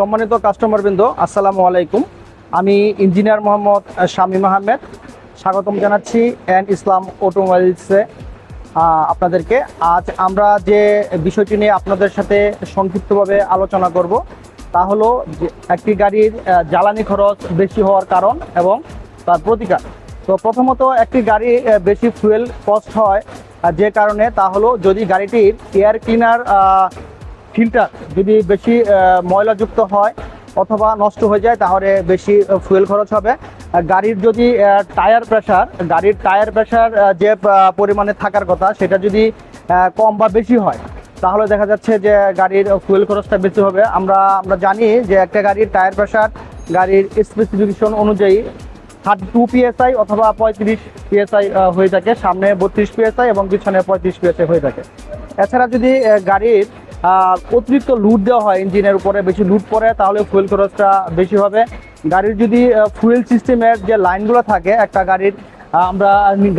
সম্মানিত কাস্টমারবৃন্দ আসসালামু আলাইকুম। আমি ইঞ্জিনিয়ার মোহাম্মদ শামীম আহমেদ। স্বাগতম জানাচ্ছি অ্যান্ড ইসলাম অটোমোবাইলসে। আপনাদেরকে আজ আমরা যে বিষয়টি নিয়ে আপনাদের সাথে সংক্ষিপ্তভাবে আলোচনা করব, তা হলো একটি গাড়ির জ্বালানি খরচ বেশি হওয়ার কারণ এবং তার প্রতিকার। তো প্রথমত একটি গাড়ি বেশি ফুয়েল কস্ট হয় যে কারণে তা হলো যদি গাড়িটির এয়ার ক্লিনার ফিল্টার যদি বেশি ময়লাযুক্ত হয় অথবা নষ্ট হয়ে যায়, তাহলে বেশি ফুয়েল খরচ হবে। গাড়ির যদি টায়ার প্রেশার গাড়ির টায়ার প্রেশার যে পরিমাণে থাকার কথা, সেটা যদি কম বা বেশি হয়, তাহলে দেখা যাচ্ছে যে গাড়ির ফুয়েল খরচটা বেশি হবে। আমরা আমরা জানি যে একটা গাড়ির টায়ার প্রেশার গাড়ির স্পেসিফিকেশন অনুযায়ী থার্টি টু পিএসআই অথবা পঁয়ত্রিশ পিএসআই হয়ে থাকে। সামনে বত্রিশ পিএসআই এবং পিছনে পঁয়ত্রিশ পিএসআই হয়ে থাকে। এছাড়া যদি গাড়ির অতিরিক্ত লুট দেওয়া হয় ইঞ্জিনের উপরে, বেশি লুট পড়ে, তাহলে ফুয়েল খরচটা বেশি হবে। গাড়ির যদি ফুয়েল সিস্টেমের যে লাইনগুলো থাকে, একটা গাড়ির আমরা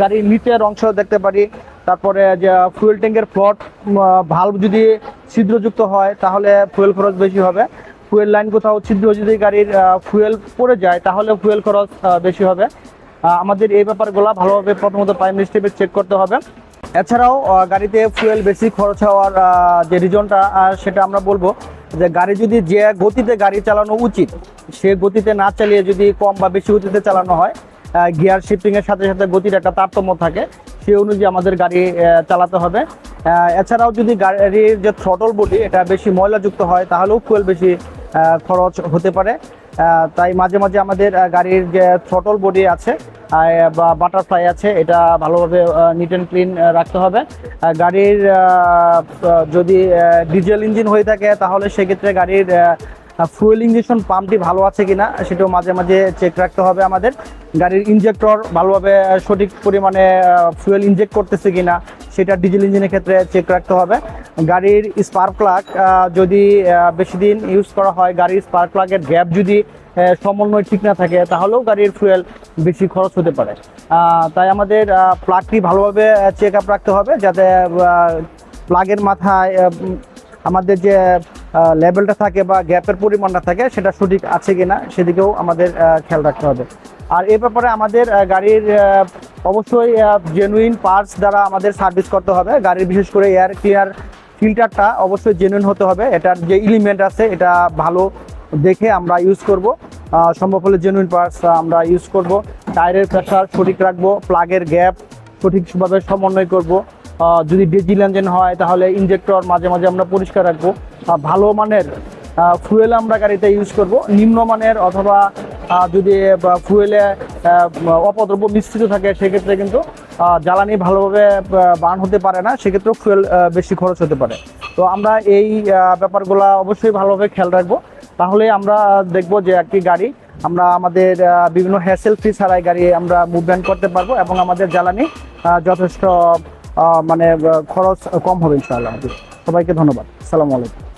গাড়ির নিচের অংশ দেখতে পারি, তারপরে যে ফুয়েল ট্যাঙ্কের ফ্লট ভাল্ব যদি ছিদ্রযুক্ত হয়, তাহলে ফুয়েল খরচ বেশি হবে। ফুয়েল লাইন কোথাও ছিদ্র যদি গাড়ির ফুয়েল পড়ে যায়, তাহলে ফুয়েল খরচ বেশি হবে। আমাদের এই ব্যাপারগুলো ভালোভাবে প্রথমত প্রাইমারি স্টেপে চেক করতে হবে। এছাড়াও গাড়িতে ফুয়েল বেশি খরচ হওয়ার যে রিজনটা সেটা আমরা বলব যে গাড়ি যদি যে গতিতে গাড়ি চালানো উচিত, সে গতিতে না চালিয়ে যদি কম বা বেশি গতিতে চালানো হয় গিয়ার শিফটিং এর সাথে সাথে গতির একটা তারতম্য থাকে সেই অনুযায়ী আমাদের গাড়ি চালাতে হবে। এছাড়াও যদি গাড়ির যে থ্রটল বডি এটা বেশি ময়লাযুক্ত হয়, তাহলেও ফুয়েল বেশি খরচ হতে পারে। তাই মাঝে মাঝে আমাদের গাড়ির যে থ্রটল বডি আছে বা বাটারফ্লাই আছে, এটা ভালোভাবে নিট অ্যান্ড ক্লিন রাখতে হবে। গাড়ির যদি ডিজেল ইঞ্জিন হয়ে থাকে, তাহলে সেক্ষেত্রে গাড়ির ফুয়েল ইঞ্জেকশন পাম্পটি ভালো আছে কিনা, সেটাও মাঝে মাঝে চেক রাখতে হবে আমাদের। গাড়ির ইঞ্জেক্টর ভালোভাবে সঠিক পরিমাণে ফুয়েল ইনজেক্ট করতেছে কিনা, সেটা ডিজেল ইঞ্জিনের ক্ষেত্রে চেক রাখতে হবে। গাড়ির স্পার্ক প্লাগ যদি বেশি দিন ইউজ করা হয়, গাড়ির স্পার্ক প্লাগের গ্যাপ যদি সমন্বয় ঠিক না থাকে, তাহলেও গাড়ির ফুয়েল বেশি খরচ হতে পারে। তাই আমাদের প্লাগটি ভালোভাবে চেক আপ রাখতে হবে যাতে প্লাগের মাথায় আমাদের যে লেভেলটা থাকে বা গ্যাপের পরিমাণটা থাকে, সেটা সঠিক আছে কিনা, সেদিকেও আমাদের খেয়াল রাখতে হবে। আর এ ব্যাপারে আমাদের গাড়ির অবশ্যই জেনুইন পার্টস দ্বারা আমাদের সার্ভিস করতে হবে। গাড়ির বিশেষ করে এয়ার ক্লিয়ার ফিল্টারটা অবশ্যই জেনুইন হতে হবে। এটার যে এলিমেন্ট আছে, এটা ভালো দেখে আমরা ইউজ করব। সম্ভব হলে জেনুইন পার্টস আমরা ইউজ করব। টায়ারের প্রেশার সঠিক রাখব প্লাগের গ্যাপ সঠিকভাবে সমন্বয় করব। যদি ডিজিল ইঞ্জিন হয়, তাহলে ইঞ্জেক্টর মাঝে মাঝে আমরা পরিষ্কার রাখব। ভালো মানের ফুয়েল আমরা গাড়িতে ইউজ করব। নিম্নমানের অথবা যদি ফুয়েলে অপদ্রব্য মিশ্রিত থাকে, সেক্ষেত্রে কিন্তু জ্বালানি ভালোভাবে বার্ন হতে পারে না, সেক্ষেত্রেও ফুয়েল বেশি খরচ হতে পারে। তো আমরা এই ব্যাপারগুলো অবশ্যই ভালোভাবে খেয়াল রাখব। তাহলে আমরা দেখব যে একটি গাড়ি, আমরা আমাদের বিভিন্ন হ্যাসেল ফ্রি ছাড়াই গাড়ি আমরা মুভমেন্ট করতে পারব এবং আমাদের জ্বালানি যথেষ্ট মানে খরচ কম হবে ইনশাআল্লাহ। সবাইকে ধন্যবাদ। আসসালামু আলাইকুম।